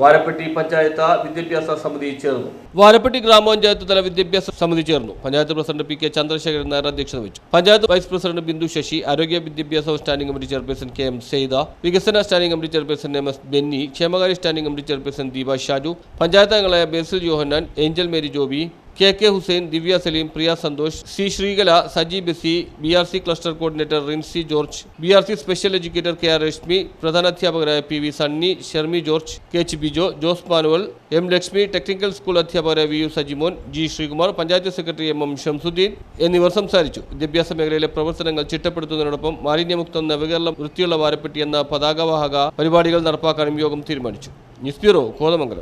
Varappetty panchayat വിദ്യാഭ്യാസ സമിതി ചേർന്നു. വാരപ്പെട്ടി ഗ്രാമപഞ്ചായത്ത് തല വിദ്യാഭ്യാസ സമിതി ചേർന്നു. Panchayat president P K Chandrasekharan Nair അധ്യക്ഷത വഹിച്ചു. പഞ്ചായത്ത് വൈസ് പ്രസിഡന്റ് ബിന്ദു ശശി ആരോഗ്യ വിദ്യാഭ്യാസ standing committee chairperson K M Saitha വികസന standing committee chairperson M S Benny ക്ഷേമകാര്യ standing committee chairperson Deepa Shaju panchayat അംഗങ്ങളായ Basil Johannan Angel Mary Joby K K Hussain Divya Saleem Priya Santhosh C Sreekala Saji Basi B R C cluster coordinator Rincy George B R C special educator K R Reshmi പ്രധാനാധ്യാപകരായ P V Sunny Shermi George K H Bijo Jose Manuel M Lakshmi technical school അധ്യാപകരായ V U Sajimon G Sreekumar panchayat secretary M M Shamsuddin എന്നിവർ സംസാരിച്ചു. വിദ്യാഭ്യാസ മേഖലയിലെ പ്രവർത്തനങ്ങൾ ചിട്ടപ്പെടുത്തുന്നതിനോടൊപ്പം മാലിന്യമുക്തം നവകേരളം വൃത്തിയുള്ള വാരപ്പെട്ടി എന്ന പതാകവാഹക പരിപാടികൾ നടപ്പാക്കാനും യോഗം തീരുമാനിച്ചു. News bureau Kothamangalam.